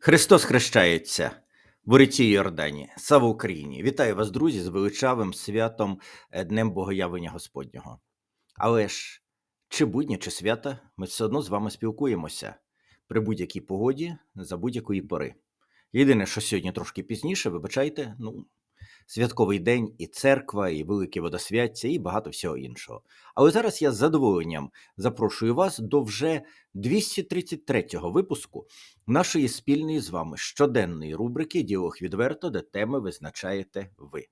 Христос хрещається в Ориці Йордані. Слава Україні! Вітаю вас, друзі, з величавим святом е, Днем Богоявлення Господнього. Але ж чи будні, чи свята, ми все одно з вами спілкуємося при будь-якій погоді за будь-якої пори. Єдине, що сьогодні трошки пізніше, вибачайте, ну, святковий день, і церква, і велике водосвяття, і багато всього іншого. Але зараз я з задоволенням запрошую вас до вже 233-го випуску нашої спільної з вами щоденної рубрики Діалог відверто, де теми визначаєте ви.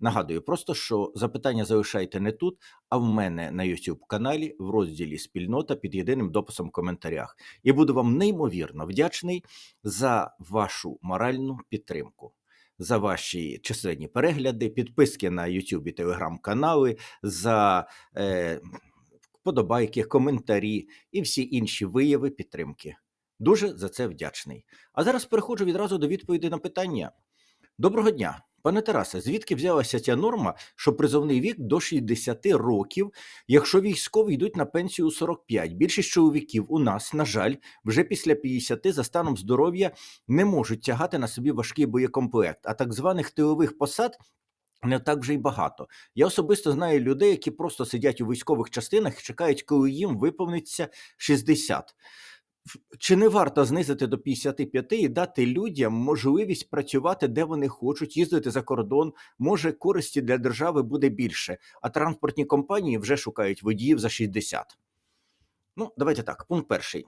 Нагадую просто, що запитання залишайте не тут, а в мене на YouTube каналі в розділі Спільнота під єдиним дописом в коментарях. І буду вам неймовірно вдячний за вашу моральну підтримку, за ваші численні перегляди, підписки на YouTube і телеграм-канали, за е, вподобайки, коментарі і всі інші вияви підтримки. Дуже за це вдячний. А зараз переходжу відразу до відповіді на питання. Доброго дня, пане Тарасе. Звідки взялася ця норма, що призовний вік до 60 років, якщо військові йдуть на пенсію у 45? Більшість чоловіків у нас, на жаль, вже після 50 за станом здоров'я не можуть тягати на собі важкий боєкомплект, а так званих тилових посад. Не так вже й багато. Я особисто знаю людей, які просто сидять у військових частинах і чекають, коли їм виповниться 60. Чи не варто знизити до 55 і дати людям можливість працювати, де вони хочуть, їздити за кордон? Може, користі для держави буде більше, а транспортні компанії вже шукають водіїв за 60. Ну, давайте так. Пункт перший.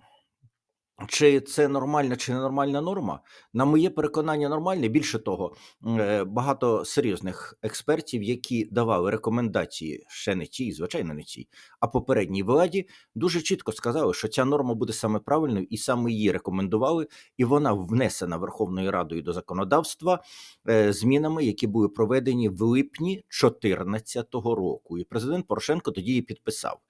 Чи це нормальна чи ненормальна норма? На моє переконання, нормальне. Більше того, е, багато серйозних експертів, які давали рекомендації ще не ті, звичайно, не ті, а попередній владі, дуже чітко сказали, що ця норма буде саме правильною, і саме її рекомендували, і вона внесена Верховною Радою до законодавства е, змінами, які були проведені в липні 2014 року. І президент Порошенко тоді її підписав.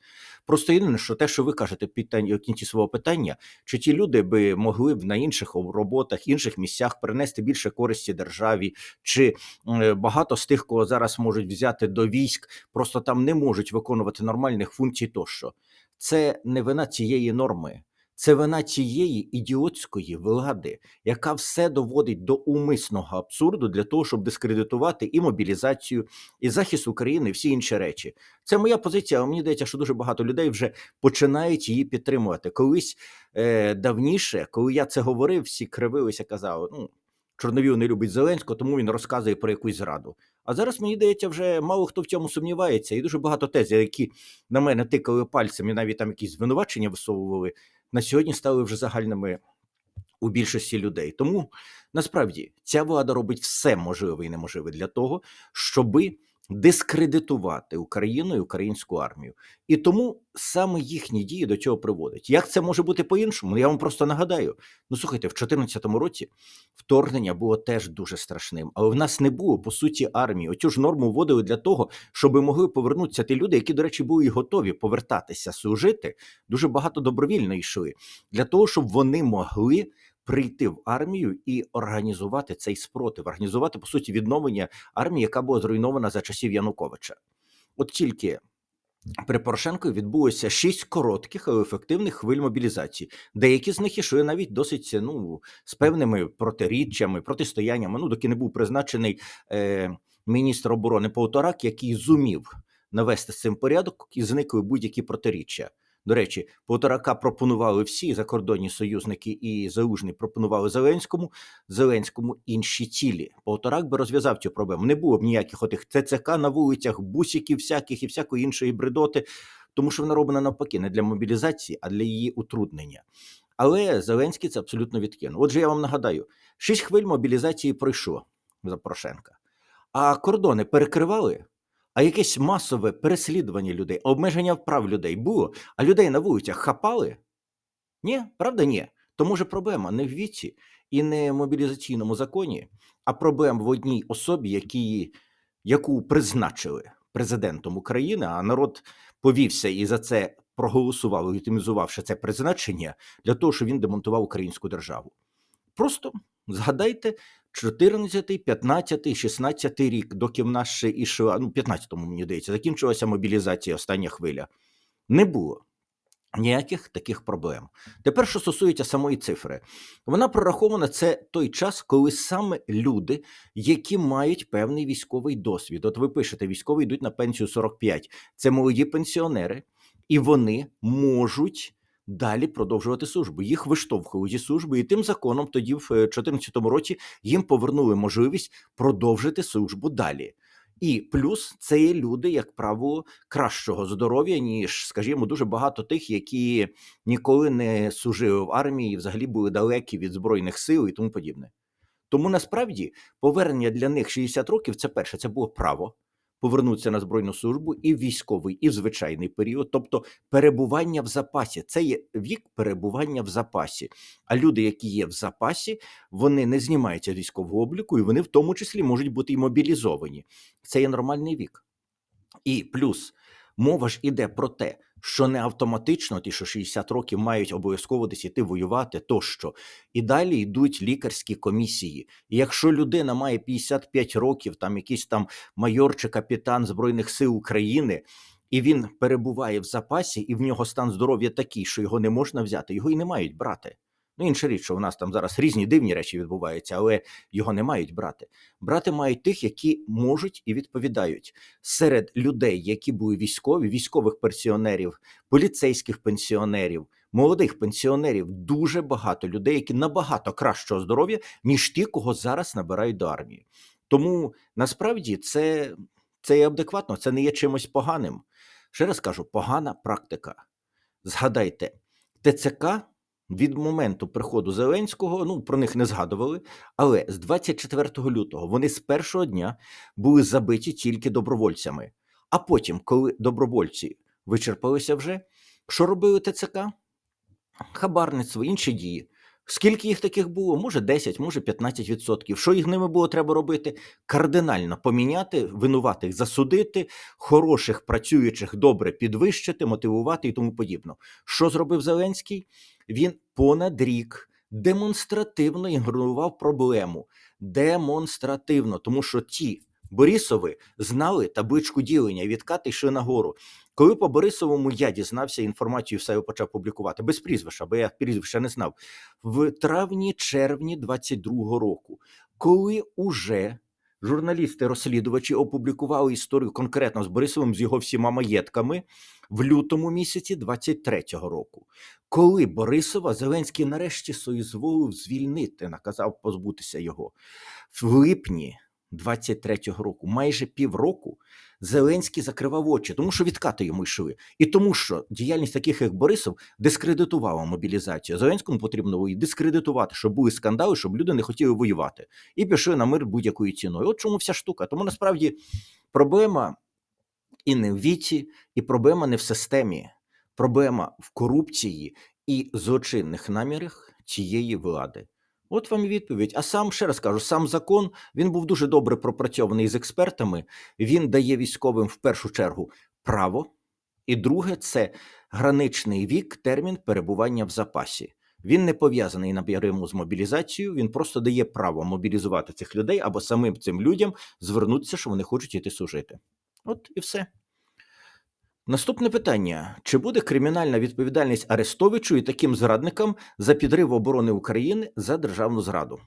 Просто єдине, що те, що ви кажете в кінці свого питання, чи ті люди би могли б на інших роботах, інших місцях принести більше користі державі, чи е, багато з тих, кого зараз можуть взяти до військ, просто там не можуть виконувати нормальних функцій, тощо це не вина цієї норми. Це вина цієї ідіотської влади, яка все доводить до умисного абсурду для того, щоб дискредитувати і мобілізацію, і захист України, і всі інші речі. Це моя позиція. але Мені здається, що дуже багато людей вже починають її підтримувати. Колись е, давніше, коли я це говорив, всі кривилися, казали, ну. Чорновіл не любить Зеленського, тому він розказує про якусь зраду. А зараз мені здається, вже мало хто в цьому сумнівається, і дуже багато тез, які на мене тикали пальцем, і навіть там якісь звинувачення висовували, на сьогодні стали вже загальними у більшості людей. Тому насправді ця влада робить все можливе і неможливе для того, щоби дискредитувати Україну і українську армію. І тому саме їхні дії до цього приводять. Як це може бути по-іншому? Я вам просто нагадаю. Ну слухайте, в 2014 році вторгнення було теж дуже страшним, але в нас не було по суті армії. Оцю ж норму вводили для того, щоб могли повернутися ті люди, які, до речі, були і готові повертатися служити. Дуже багато добровільно йшли для того, щоб вони могли прийти в армію і організувати цей спротив, організувати по суті відновлення армії, яка була зруйнована за часів Януковича. От тільки при Порошенко відбулося шість коротких, але ефективних хвиль мобілізації. Деякі з них ішли навіть досить ну, з певними протиріччями, протистояннями. Ну, доки не був призначений е, міністр оборони Полторак, який зумів навести з цим порядок і зникли будь-які протиріччя. До речі, Полторака пропонували всі закордонні союзники і Залужний пропонували Зеленському, Зеленському інші цілі. Полторак би розв'язав цю проблему. Не було б ніяких отих ЦЦК на вулицях, бусиків всяких і всякої іншої бредоти, тому що вона роблена навпаки не для мобілізації, а для її утруднення. Але Зеленський це абсолютно відкинув. Отже, я вам нагадаю: шість хвиль мобілізації пройшло за Порошенка, а кордони перекривали. А якесь масове переслідування людей, обмеження прав людей було, а людей на вулицях хапали? Ні, правда, ні. То може проблема не в віці і не в мобілізаційному законі, а проблема в одній особі, які, яку призначили президентом України, а народ повівся і за це проголосував, легітимізувавши це призначення для того, щоб він демонтував українську державу. Просто згадайте 14, 15, 16 рік, доки в нас ще ішла, ну, 15-му, мені здається, закінчилася мобілізація остання хвиля. Не було. Ніяких таких проблем. Тепер, що стосується самої цифри, вона прорахована це той час, коли саме люди, які мають певний військовий досвід. От ви пишете, військові йдуть на пенсію 45. Це молоді пенсіонери, і вони можуть далі продовжувати службу. Їх виштовхують зі служби, і тим законом тоді, в 2014 році, їм повернули можливість продовжити службу далі. І плюс це є люди, як правило, кращого здоров'я, ніж, скажімо, дуже багато тих, які ніколи не служили в армії, взагалі були далекі від збройних сил і тому подібне. Тому насправді повернення для них 60 років це перше, це було право повернутися на збройну службу і в військовий, і в звичайний період, тобто перебування в запасі. Це є вік перебування в запасі. А люди, які є в запасі, вони не знімаються з військового обліку, і вони в тому числі можуть бути і мобілізовані. Це є нормальний вік. І плюс мова ж іде про те, що не автоматично ті, що 60 років мають обов'язково десь іти воювати, тощо. І далі йдуть лікарські комісії. І якщо людина має 55 років, там якийсь там майор чи капітан Збройних сил України, і він перебуває в запасі, і в нього стан здоров'я такий, що його не можна взяти, його і не мають брати. Ну, інша річ, що в нас там зараз різні дивні речі відбуваються, але його не мають брати. Брати мають тих, які можуть і відповідають серед людей, які були військові, військових пенсіонерів, поліцейських пенсіонерів, молодих пенсіонерів. Дуже багато людей, які набагато кращого здоров'я, ніж ті, кого зараз набирають до армії. Тому насправді це, це є адекватно, це не є чимось поганим. Ще раз кажу, погана практика. Згадайте, ТЦК від моменту приходу Зеленського, ну про них не згадували, але з 24 лютого вони з першого дня були забиті тільки добровольцями. А потім, коли добровольці вичерпалися вже, що робили ТЦК? Хабарництво, інші дії. Скільки їх таких було? Може 10, може 15%. Що їх ними було треба робити? Кардинально поміняти, винуватих засудити, хороших працюючих добре підвищити, мотивувати і тому подібно. Що зробив Зеленський? Він понад рік демонстративно ігнорував проблему. Демонстративно, тому що ті Борисови знали табличку ділення, відкати йшли нагору. Коли по Борисовому я дізнався інформацію, все його почав публікувати без прізвища, бо я прізвища не знав в травні-червні 22-го року, коли уже журналісти-розслідувачі опублікували історію конкретно з Борисовим з його всіма маєтками в лютому місяці 23-го року, коли Борисова Зеленський нарешті соізволив звільнити, наказав позбутися його. В липні 23-го року, майже півроку, Зеленський закривав очі, тому що відкати йому йшли, і тому, що діяльність таких, як Борисов, дискредитувала мобілізацію. Зеленському потрібно було її дискредитувати, щоб були скандали, щоб люди не хотіли воювати, і пішли на мир будь-якою ціною. От чому вся штука. Тому насправді проблема і не в віці, і проблема не в системі, проблема в корупції і злочинних намірах цієї влади. От вам і відповідь. А сам ще раз кажу, сам закон він був дуже добре пропрацьований з експертами. Він дає військовим в першу чергу право, і друге це граничний вік, термін перебування в запасі. Він не пов'язаний напряму з мобілізацією, він просто дає право мобілізувати цих людей або самим цим людям звернутися, що вони хочуть іти служити. От і все. Наступне питання: чи буде кримінальна відповідальність Арестовичу і таким зрадникам за підрив оборони України за державну зраду?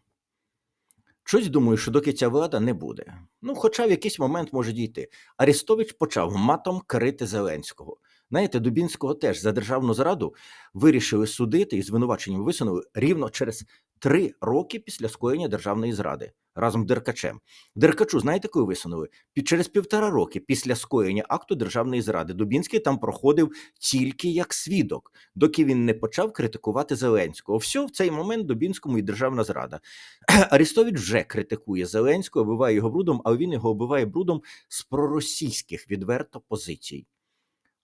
Щось думаю, що доки ця влада не буде. Ну, хоча в якийсь момент може дійти. Арестович почав матом карити Зеленського. Знаєте, Дубінського теж за державну зраду вирішили судити і звинуваченням висунули рівно через три роки після скоєння державної зради разом з Деркачем. Деркачу, знаєте, коли висунули? Під через півтора роки після скоєння акту державної зради Дубінський там проходив тільки як свідок, доки він не почав критикувати Зеленського. Все в цей момент Дубінському і державна зрада. Арестович вже критикує Зеленського, оббиває його брудом, але він його оббиває брудом з проросійських відверто позицій.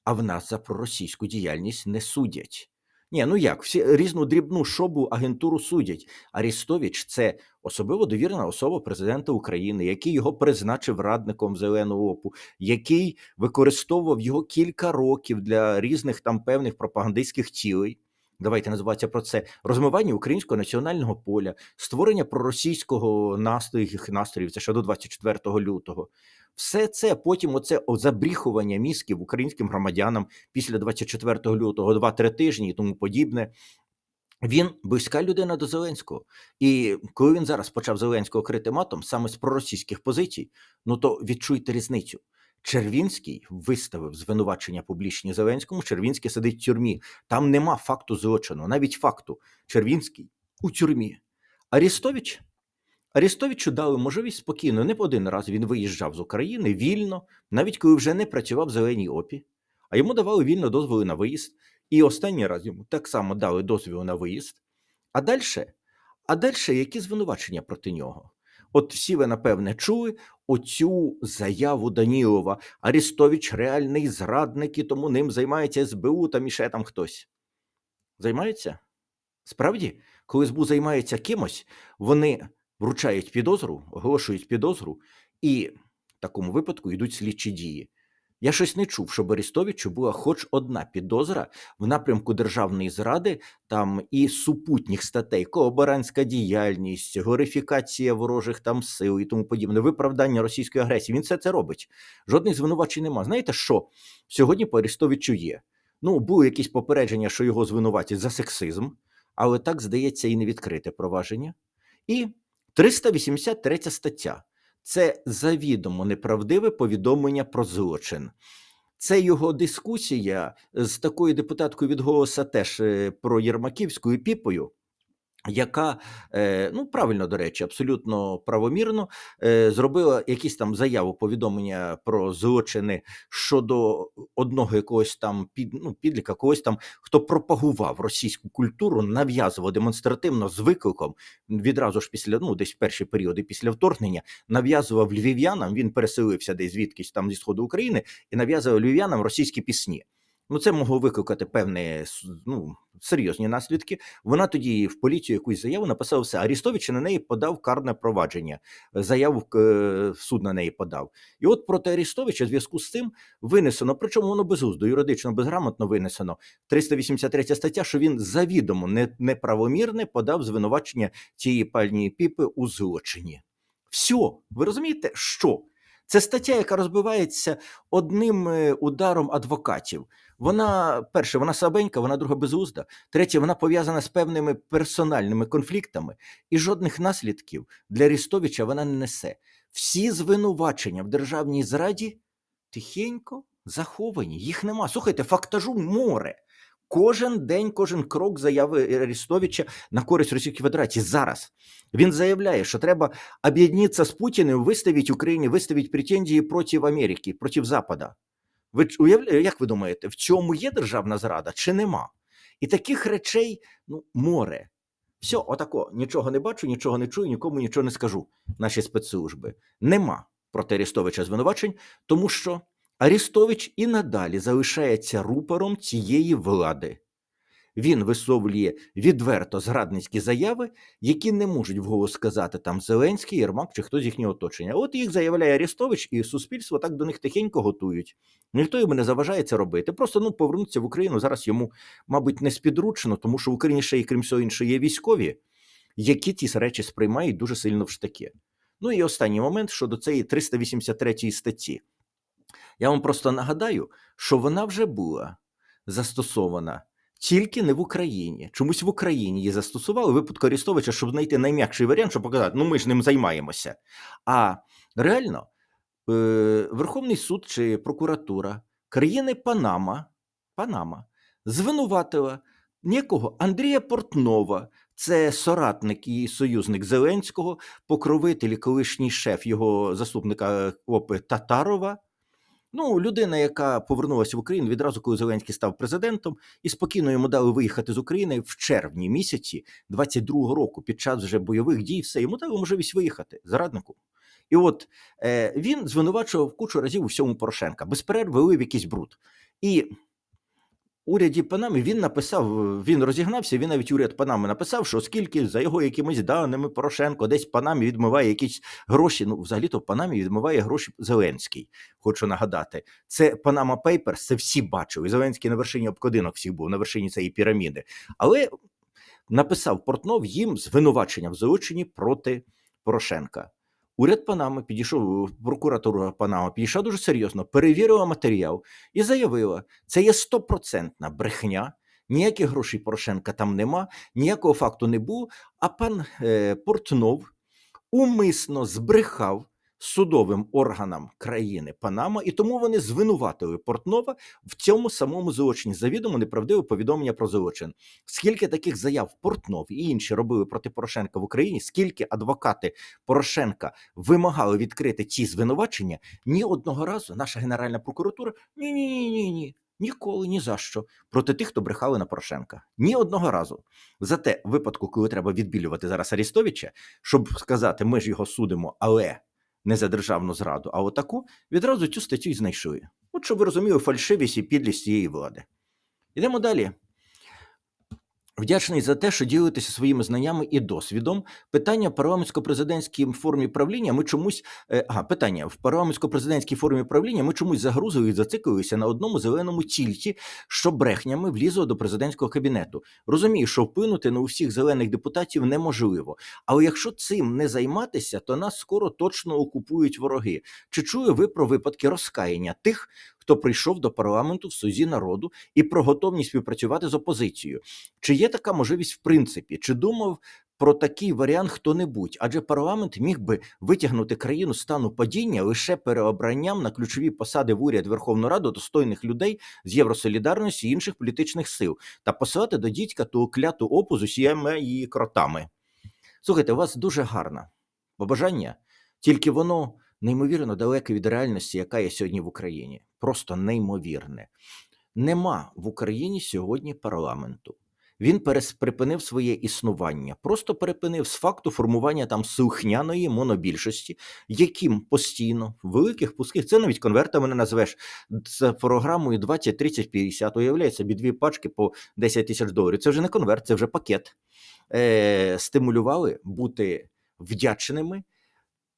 А в нас за проросійську діяльність не судять. Ні, ну як, всі різну дрібну шобу агентуру судять. Арістович це особливо довірена особа президента України, який його призначив радником зеленого опу, який використовував його кілька років для різних там певних пропагандистських цілей. Давайте називатися про це розмивання українського національного поля, створення проросійського настрою, настроїв, це ще до 24 лютого. Все це потім оце забріхування мізків українським громадянам після 24 лютого, 2-3 тижні і тому подібне. Він близька людина до Зеленського. І коли він зараз почав Зеленського крити матом саме з проросійських позицій, ну то відчуйте різницю. Червінський виставив звинувачення публічні Зеленському. Червінський сидить в тюрмі. Там нема факту злочину, навіть факту. Червінський у тюрмі. Арістович Арістовичу дали можливість спокійно, не по один раз він виїжджав з України вільно, навіть коли вже не працював в зеленій опі, а йому давали вільно дозволи на виїзд. І останній раз йому так само дали дозвіл на виїзд. А далі, а далі які звинувачення проти нього? От всі ви, напевне, чули оцю заяву Данілова. Арістович реальний зрадник, і тому ним займається СБУ там і ще там хтось. Займаються? Справді, коли СБУ займається кимось, вони вручають підозру, оголошують підозру, і в такому випадку йдуть слідчі дії. Я щось не чув, щоб Арістовичу була хоч одна підозра в напрямку державної зради, там і супутніх статей, колаборантська діяльність, горифікація ворожих там сил і тому подібне, виправдання російської агресії. Він все це робить. Жодних звинувачень нема. Знаєте що? Сьогодні по Арістовичу є. Ну, були якісь попередження, що його звинуватять за сексизм, але так здається і не відкрите провадження. І 383 стаття це завідомо неправдиве повідомлення про злочин. Це його дискусія з такою депутаткою від голоса теж про про Єрмаківською піпою. Яка е, ну правильно до речі, абсолютно правомірно е, зробила якісь там заяву повідомлення про злочини щодо одного якогось там під ну, підліка, когось там, хто пропагував російську культуру, нав'язував демонстративно з викликом відразу ж після ну десь перші періоди після вторгнення, нав'язував львів'янам. Він переселився десь звідкись там зі сходу України і нав'язував львів'янам російські пісні. Ну, це могло викликати певні ну, серйозні наслідки. Вона тоді в поліцію якусь заяву написала все. Арістович на неї подав карне провадження, заяву суд на неї подав. І от проти Арістовича в зв'язку з цим винесено, причому воно безуздо, юридично безграмотно винесено 383 стаття, що він завідомо неправомірне подав звинувачення цієї пальні піпи у злочині. Все, ви розумієте, що? Це стаття, яка розбивається одним е, ударом адвокатів. Вона перше, вона слабенька, вона друга безузда. Третє, вона пов'язана з певними персональними конфліктами, і жодних наслідків для Рістовича вона не несе. Всі звинувачення в державній зраді тихенько заховані. Їх нема. Слухайте, фактажу море. Кожен день, кожен крок заяви Арестовича на користь Російської Федерації. Зараз він заявляє, що треба об'єднатися з Путіним, виставити Україні, виставити претензії проти Америки, проти Запада. Ви уявляєте, як ви думаєте, в цьому є державна зрада чи нема? І таких речей ну, море. Все, отако, нічого не бачу, нічого не чую, нікому нічого не скажу. Наші спецслужби. Нема проти Арестовича звинувачень, тому що Арістович і надалі залишається рупором цієї влади. Він висловлює відверто зрадницькі заяви, які не можуть вголос сказати там Зеленський, Єрмак чи хтось з їхнього оточення. От їх заявляє Арістович, і суспільство так до них тихенько готують. Ніхто йому не заважає це робити. Просто ну повернутися в Україну зараз йому, мабуть, не спідручно, тому що в Україні ще і крім всього іншого є військові, які ті речі сприймають дуже сильно в штаки. Ну і останній момент щодо цієї 383 статті. Я вам просто нагадаю, що вона вже була застосована тільки не в Україні. Чомусь в Україні її застосували випадку Арістовича, щоб знайти найм'якший варіант, щоб показати, ну ми ж ним займаємося. А реально, е, Верховний суд чи прокуратура країни Панама, Панама звинуватила некого Андрія Портнова. Це соратник і союзник Зеленського, покровитель колишній шеф його заступника ОПИ Татарова. Ну, людина, яка повернулася в Україну відразу, коли Зеленський став президентом, і спокійно йому дали виїхати з України в червні місяці 22-го року, під час вже бойових дій, все йому дали можливість виїхати зраднику. І от е, він звинувачував кучу разів у всьому Порошенка, без перерви вилив якийсь бруд. І уряді Панами він написав, він розігнався. Він навіть уряд Панами написав, що оскільки за його якимись даними Порошенко десь Панамі відмиває якісь гроші. Ну, взагалі-то в Панамі відмиває гроші Зеленський. Хочу нагадати, це Панама Пейперс, це всі бачили. Зеленський на вершині обкладинок всіх був на вершині цієї піраміди. Але написав Портнов їм звинувачення в злочині проти Порошенка. Уряд Панами підійшов, прокуратура Панама підійшла дуже серйозно, перевірила матеріал і заявила, це є стопроцентна брехня. Ніяких грошей Порошенка там нема, ніякого факту не було. А пан е, Портнов умисно збрехав судовим органам країни Панама, і тому вони звинуватили Портнова в цьому самому злочині. Завідомо неправдиве повідомлення про злочин. Скільки таких заяв Портнов і інші робили проти Порошенка в Україні? Скільки адвокати Порошенка вимагали відкрити ці звинувачення? Ні одного разу наша Генеральна прокуратура ні, ні, ні, ні, ні. Ніколи ні за що проти тих, хто брехали на Порошенка. Ні одного разу. Зате в випадку, коли треба відбілювати зараз Арістовича, щоб сказати, ми ж його судимо, але не за державну зраду, а отаку, відразу цю статтю і знайшли. От щоб ви розуміли фальшивість і підлість цієї влади. Йдемо далі. Вдячний за те, що ділитеся своїми знаннями і досвідом. Питання в парламентсько-президентській формі правління ми чомусь е, ага, питання в парламентсько-президентській формі правління ми чомусь загрузили і зациклилися на одному зеленому тільті, що брехнями влізло до президентського кабінету. Розумію, що вплинути на усіх зелених депутатів неможливо. Але якщо цим не займатися, то нас скоро точно окупують вороги. Чи чули ви про випадки розкаяння тих, хто прийшов до парламенту в Сузі народу і про готовність співпрацювати з опозицією? Чи є така можливість в принципі? Чи думав про такий варіант хто-небудь? Адже парламент міг би витягнути країну з стану падіння лише переобранням на ключові посади в уряд Верховну Раду достойних людей з Євросолідарності і інших політичних сил та посилати до дідька ту кляту опу з усіма її кротами. Слухайте, у вас дуже гарне побажання, тільки воно неймовірно далеке від реальності, яка є сьогодні в Україні. Просто неймовірне. Нема в Україні сьогодні парламенту. Він припинив своє існування, просто перепинив з факту формування там слухняної монобільшості, яким постійно в великих пуских, це навіть конвертами не назвеш з програмою 20, 30, 50, уявляє собі дві пачки по 10 тисяч доларів. Це вже не конверт, це вже пакет. Е, стимулювали бути вдячними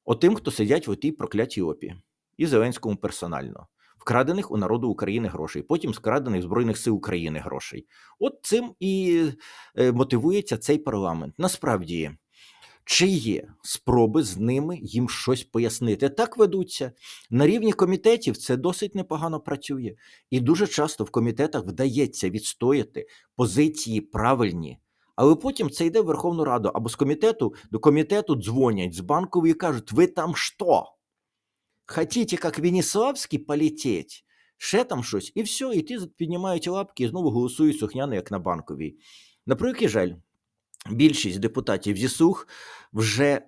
отим, хто сидять в тій проклятій опі, і Зеленському персонально. Вкрадених у народу України грошей, потім скрадених Збройних сил України грошей. От цим і е, мотивується цей парламент. Насправді, чи є спроби з ними їм щось пояснити? Так ведуться. На рівні комітетів це досить непогано працює. І дуже часто в комітетах вдається відстояти позиції правильні. Але потім це йде в Верховну Раду або з комітету до комітету дзвонять з банкової і кажуть: ви там що? Хотите, як Веніславський, полететь? Ще там щось, і все, і ті піднімають лапки і знову голосують сухняно, як на банковій. На превеликий жаль, більшість депутатів ЗІСУХ вже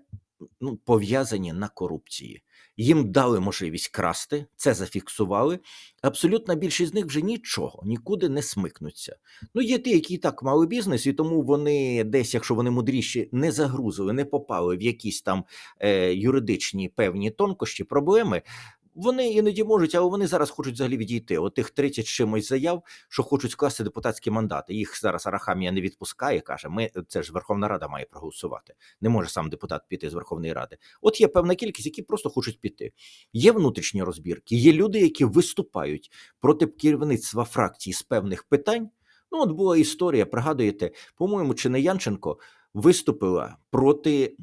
ну, пов'язані на корупції. Їм дали можливість красти, це зафіксували. Абсолютна більшість з них вже нічого, нікуди не смикнуться. Ну, є ті, які і так мали бізнес, і тому вони десь, якщо вони мудріші, не загрузили, не попали в якісь там е, юридичні певні тонкощі, проблеми. Вони іноді можуть, але вони зараз хочуть взагалі відійти. От тих 30 чимось заяв, що хочуть скласти депутатські мандати. Їх зараз Арахамія не відпускає. каже: ми це ж Верховна Рада має проголосувати. Не може сам депутат піти з Верховної Ради. От є певна кількість, які просто хочуть піти. Є внутрішні розбірки, є люди, які виступають проти керівництва фракції з певних питань. Ну, от була історія, пригадуєте, по-моєму, чи не Янченко виступила проти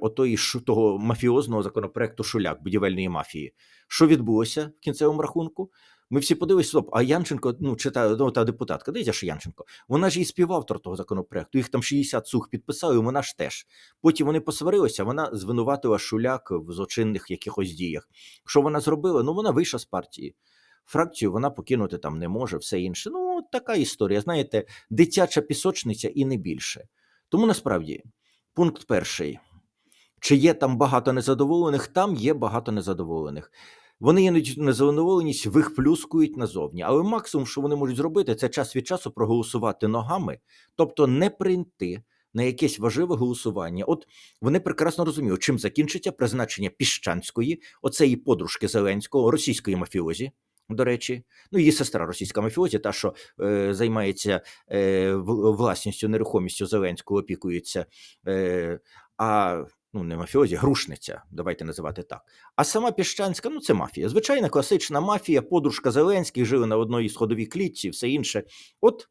отої того мафіозного законопроекту Шуляк будівельної мафії. Що відбулося в кінцевому рахунку? Ми всі подивилися, стоп, а Янченко, ну читаю, ну, та депутатка, дивіться, що Янченко, вона ж і співавтор того законопроекту. Їх там 60 сух підписали, вона ж теж. Потім вони посварилися, вона звинуватила Шуляк в злочинних якихось діях. Що вона зробила? Ну вона вийшла з партії. Фракцію вона покинути там не може, все інше. Ну, така історія. Знаєте, дитяча пісочниця і не більше. Тому насправді, пункт перший. Чи є там багато незадоволених? Там є багато незадоволених. Вони іноді незадоволеність вихплюскують назовні. Але максимум, що вони можуть зробити, це час від часу проголосувати ногами, тобто не прийти на якесь важливе голосування. От вони прекрасно розуміють, чим закінчиться призначення Піщанської, оцеї подружки Зеленського, російської мафіозі. До речі, ну її сестра російська мафіозі, та що е, займається е, власністю, нерухомістю Зеленського, опікується. Е, а ну не мафіозі, грушниця, давайте називати так. А сама Піщанська, ну це мафія. Звичайна класична мафія, подружка Зеленських, жили на одній сходовій клітці, все інше. От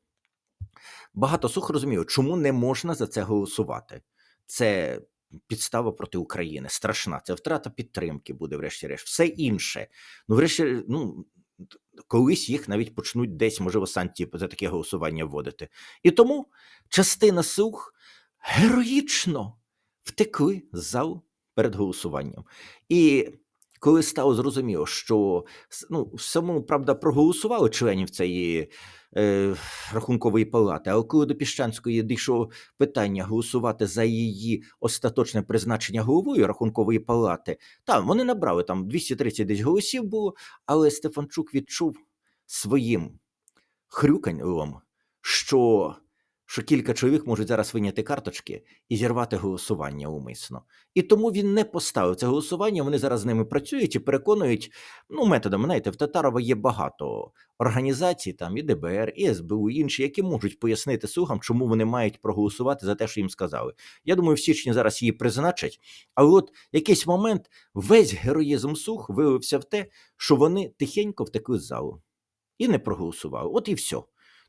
багато сух розумію, чому не можна за це голосувати. Це підстава проти України. Страшна. Це втрата підтримки буде, врешті-решт. Все інше. Ну, врешті, ну. Колись їх навіть почнуть десь, можливо, санкції за таке голосування вводити. І тому частина слуг героїчно втекли з залу перед голосуванням. І коли стало зрозуміло, що ну, самому правда проголосували членів цієї е, рахункової палати, але коли до Піщанської дійшло питання голосувати за її остаточне призначення головою рахункової палати, там вони набрали там 230 десь голосів було, але Стефанчук відчув своїм хрюканьом, що, що кілька чоловік можуть зараз виняти карточки і зірвати голосування умисно. І тому він не поставив це голосування. Вони зараз з ними працюють і переконують ну, методами. Знаєте, в Татарова є багато організацій, там і ДБР, і СБУ, і інші, які можуть пояснити слугам, чому вони мають проголосувати за те, що їм сказали. Я думаю, в січні зараз її призначать. Але от якийсь момент весь героїзм слуг виявився в те, що вони тихенько втекли з залу і не проголосували. От і все.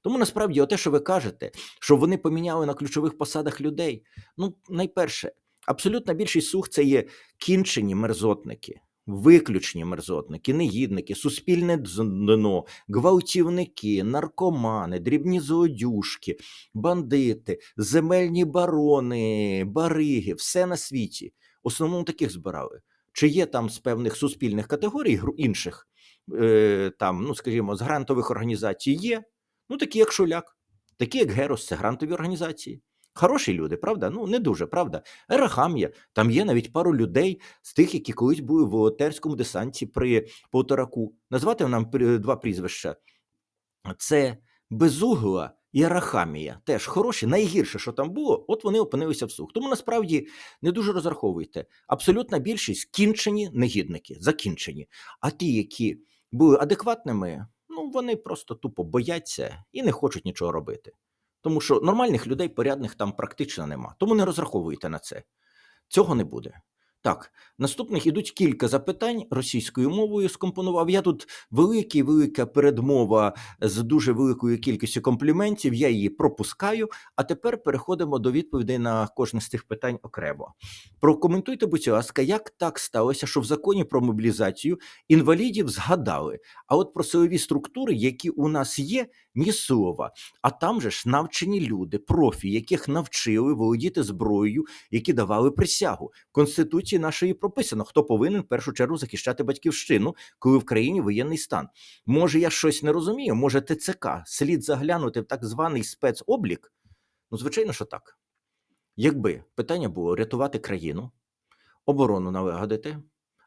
Тому насправді, те, що ви кажете, що вони поміняли на ключових посадах людей. Ну, найперше, абсолютна більшість слуг це є кінчені мерзотники, виключні мерзотники, негідники, суспільне дно, гвалтівники, наркомани, дрібні злодюшки, бандити, земельні барони, бариги, все на світі. В основному таких збирали. Чи є там з певних суспільних категорій інших, е, там, ну скажімо, з грантових організацій є, ну такі як Шуляк, такі як Герос, це грантові організації. Хороші люди, правда? Ну не дуже, правда. Ерахам'я, там є навіть пару людей з тих, які колись були в волонтерському десанті при Полтораку. Назвати нам два прізвища. Це Безугла і Арахамія. Теж хороші, найгірше, що там було, от вони опинилися в сух. Тому насправді не дуже розраховуйте. Абсолютна більшість кінчені негідники, закінчені. А ті, які були адекватними, ну вони просто тупо бояться і не хочуть нічого робити. Тому що нормальних людей порядних там практично нема. Тому не розраховуйте на це. Цього не буде. Так, наступних ідуть кілька запитань російською мовою скомпонував. Я тут великий, велика передмова з дуже великою кількістю компліментів. Я її пропускаю. А тепер переходимо до відповідей на кожне з тих питань окремо. Прокоментуйте, будь ласка, як так сталося, що в законі про мобілізацію інвалідів згадали. А от про силові структури, які у нас є, ні слова. А там же ж навчені люди, профі, яких навчили володіти зброєю, які давали присягу. В Конституції нашої прописано, хто повинен в першу чергу захищати батьківщину, коли в країні воєнний стан. Може, я щось не розумію? Може, ТЦК слід заглянути в так званий спецоблік? Ну, звичайно, що так. Якби питання було рятувати країну, оборону налагодити,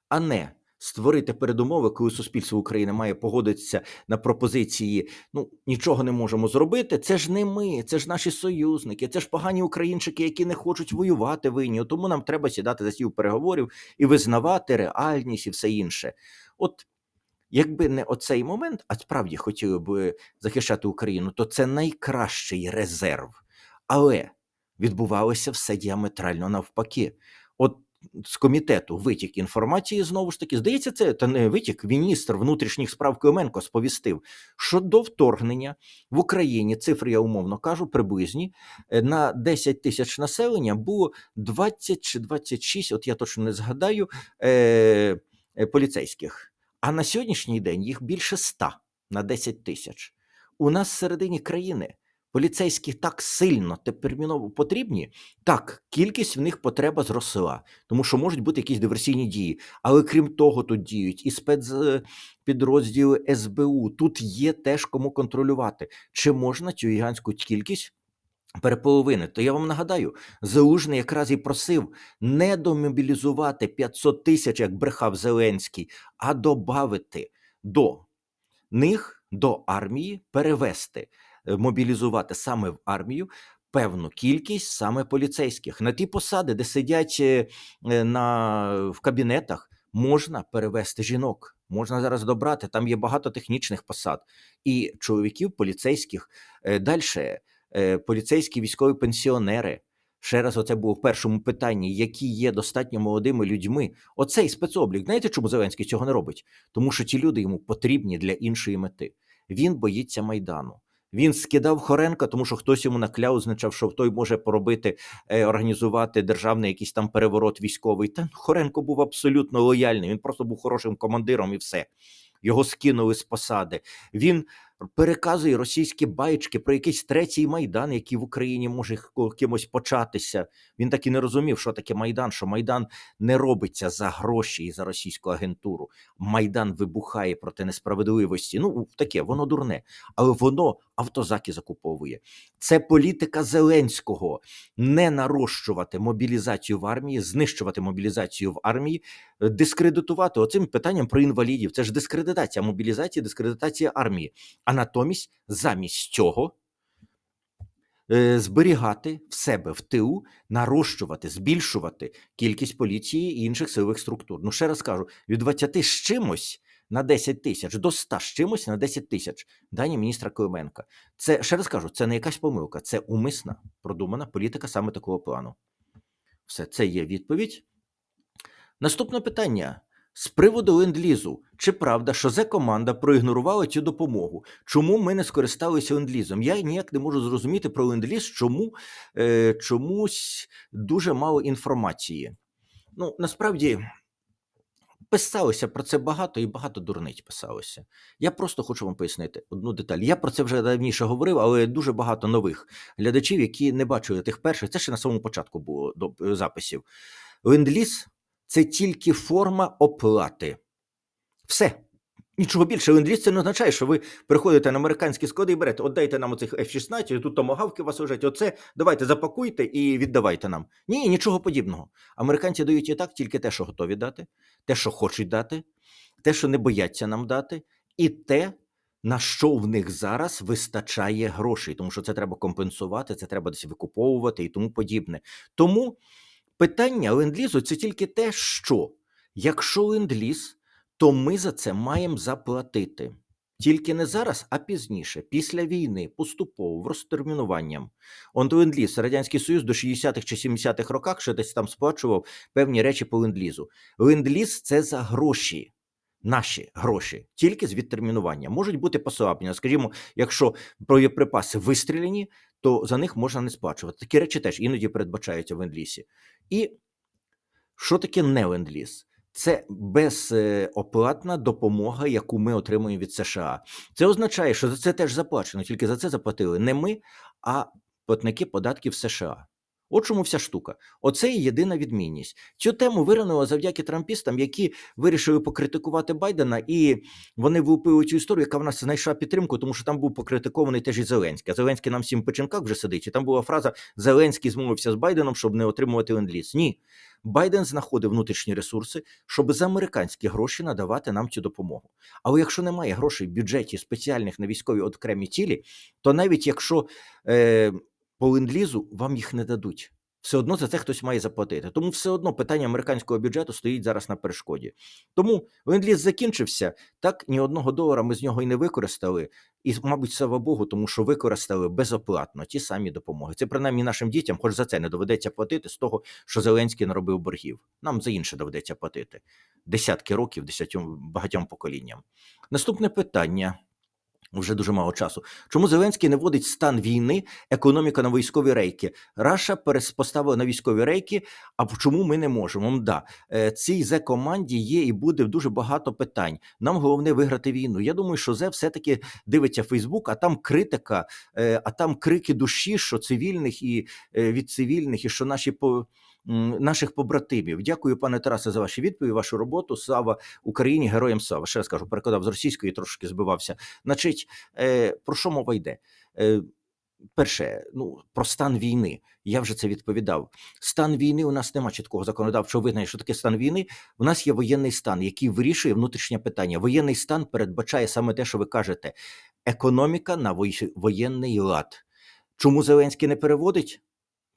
а не створити передумови, коли суспільство України має погодитися на пропозиції, ну нічого не можемо зробити. Це ж не ми, це ж наші союзники, це ж погані українчики, які не хочуть воювати винні. Тому нам треба сідати за стіл переговорів і визнавати реальність і все інше. От якби не оцей момент, а справді хотіли б захищати Україну, то це найкращий резерв. Але відбувалося все діаметрально навпаки. От з комітету витік інформації знову ж таки, здається, це та не витік. Міністр внутрішніх справ Клименко сповістив, що до вторгнення в Україні цифри я умовно кажу, приблизні е, на 10 тисяч населення було 20 чи 26, От я точно не згадаю е, е, поліцейських. А на сьогоднішній день їх більше 100 на 10 тисяч. У нас всередині країни поліцейські так сильно терміново потрібні, так, кількість в них потреба зросла, тому що можуть бути якісь диверсійні дії. Але крім того, тут діють і спецпідрозділи СБУ. Тут є теж кому контролювати. Чи можна цю гігантську кількість переполовинити? То я вам нагадаю, Залужний якраз і просив не домобілізувати 500 тисяч, як брехав Зеленський, а добавити до них до армії перевести, е, мобілізувати саме в армію певну кількість саме поліцейських на ті посади, де сидять е, е, на, в кабінетах, можна перевести жінок. Можна зараз добрати, там є багато технічних посад і чоловіків поліцейських. Далі поліцейські військові пенсіонери. Ще раз, оце було в першому питанні, які є достатньо молодими людьми. Оцей спецоблік. Знаєте, чому Зеленський цього не робить? Тому що ті люди йому потрібні для іншої мети. Він боїться майдану. Він скидав Хоренка, тому що хтось йому накляв, означав, що той може поробити, е, організувати державний якийсь там переворот військовий. Та Хоренко був абсолютно лояльний. Він просто був хорошим командиром і все. Його скинули з посади. Він переказує російські баєчки про якийсь третій майдан, який в Україні може кимось початися. Він так і не розумів, що таке майдан. Що майдан не робиться за гроші і за російську агентуру. Майдан вибухає проти несправедливості. Ну таке, воно дурне, але воно автозаки закуповує. Це політика Зеленського не нарощувати мобілізацію в армії, знищувати мобілізацію в армії, дискредитувати оцим питанням про інвалідів. Це ж дискредитація мобілізації, дискредитація армії. А натомість, замість цього, е, зберігати в себе в тилу, нарощувати, збільшувати кількість поліції і інших силових структур. Ну, ще раз кажу: від 20 з чимось на 10 тисяч до 100 з чимось на 10 тисяч. Дані міністра Клименка. Це ще раз кажу, це не якась помилка, це умисна продумана політика саме такого плану. Все це є відповідь. Наступне питання. З приводу ленд-лізу. Чи правда, що зе команда проігнорувала цю допомогу? Чому ми не скористалися ленд-лізом? Я ніяк не можу зрозуміти про ленд-ліз, чому е, чомусь дуже мало інформації. Ну, насправді писалося про це багато і багато дурниць писалося. Я просто хочу вам пояснити одну деталь. Я про це вже давніше говорив, але дуже багато нових глядачів, які не бачили тих перших. Це ще на самому початку було до записів. Ленд-ліз це тільки форма оплати. Все. Нічого більше. Ленд-ліз це не означає, що ви приходите на американські склади і берете, отдайте нам оцих F-16, тут томагавки вас лежать, оце давайте запакуйте і віддавайте нам. Ні, нічого подібного. Американці дають і так тільки те, що готові дати, те, що хочуть дати, те, що не бояться нам дати, і те, на що в них зараз вистачає грошей, тому що це треба компенсувати, це треба десь викуповувати і тому подібне. Тому питання ленд-лізу це тільки те, що якщо ленд-ліз, то ми за це маємо заплатити. Тільки не зараз, а пізніше, після війни, поступово, розтермінуванням. Он ленд-ліз, Радянський Союз до 60-х чи 70-х роках ще десь там сплачував певні речі по ленд-лізу. Ленд-ліз – це за гроші. Наші гроші тільки з відтермінування можуть бути послаблення. Скажімо, якщо боєприпаси вистріляні, то за них можна не сплачувати. Такі речі теж іноді передбачаються в ленд-лізі. І що таке не ленд-ліз? Це безоплатна допомога, яку ми отримуємо від США. Це означає, що за це теж заплачено, тільки за це заплатили не ми, а платники податків США. От чому вся штука. Оце і єдина відмінність. Цю тему виринуло завдяки трампістам, які вирішили покритикувати Байдена, і вони влупили цю історію, яка в нас знайшла підтримку, тому що там був покритикований теж і Зеленський. А Зеленський нам всім в печінках вже сидить. І там була фраза Зеленський змовився з Байденом, щоб не отримувати ленд-ліз. Ні. Байден знаходив внутрішні ресурси, щоб за американські гроші надавати нам цю допомогу. Але якщо немає грошей в бюджеті спеціальних на військові окремі цілі, то навіть якщо е, по ленд-лізу вам їх не дадуть. Все одно за це хтось має заплатити. Тому все одно питання американського бюджету стоїть зараз на перешкоді. Тому ленд-ліз закінчився. Так ні одного долара ми з нього і не використали. І, мабуть, слава Богу, тому що використали безоплатно ті самі допомоги. Це принаймні нашим дітям, хоч за це не доведеться платити з того, що Зеленський наробив боргів. Нам за інше доведеться платити десятки років, десятьом багатьом поколінням. Наступне питання. Вже дуже мало часу. Чому Зеленський не вводить стан війни, економіка на військові рейки? Раша поставила на військові рейки. А чому ми не можемо? Мда е, цій зе команді є і буде дуже багато питань. Нам головне виграти війну. Я думаю, що зе все-таки дивиться Фейсбук, а там критика, е, а там крики душі, що цивільних і е, від цивільних, і що наші по. Наших побратимів, дякую, пане Тарасе, за ваші відповіді, вашу роботу. Слава Україні, героям слава. Ще раз кажу, перекладав з російської, трошки збивався. Значить, е, про що мова йде? Е, Перше, ну про стан війни. Я вже це відповідав. Стан війни у нас немає чіткого законодавчого визнання, що таке стан війни. У нас є воєнний стан, який вирішує внутрішнє питання. Воєнний стан передбачає саме те, що ви кажете: економіка на воєнний лад. Чому Зеленський не переводить?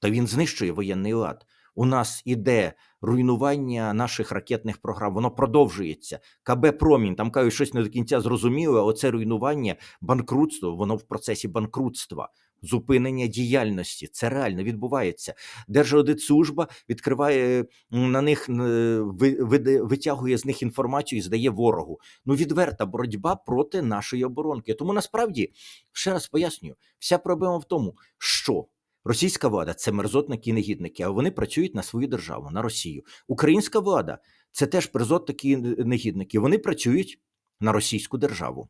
Та він знищує воєнний лад. У нас іде руйнування наших ракетних програм, воно продовжується. КБ Промінь там кажуть, щось не до кінця зрозуміло. Оце руйнування, банкрутство, воно в процесі банкрутства. зупинення діяльності. Це реально відбувається. Держаудитслужба відкриває на них, витягує з них інформацію і здає ворогу. Ну, відверта боротьба проти нашої оборонки. Тому насправді, ще раз пояснюю, вся проблема в тому, що російська влада це мерзотники і негідники, а вони працюють на свою державу, на Росію. Українська влада це теж мерзотники і негідники. Вони працюють на російську державу.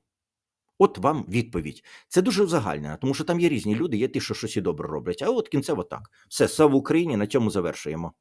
От вам відповідь. Це дуже загальна, тому що там є різні люди, є ті, що щось і добре роблять. А от кінцево так. Все, слава Україні, на цьому завершуємо.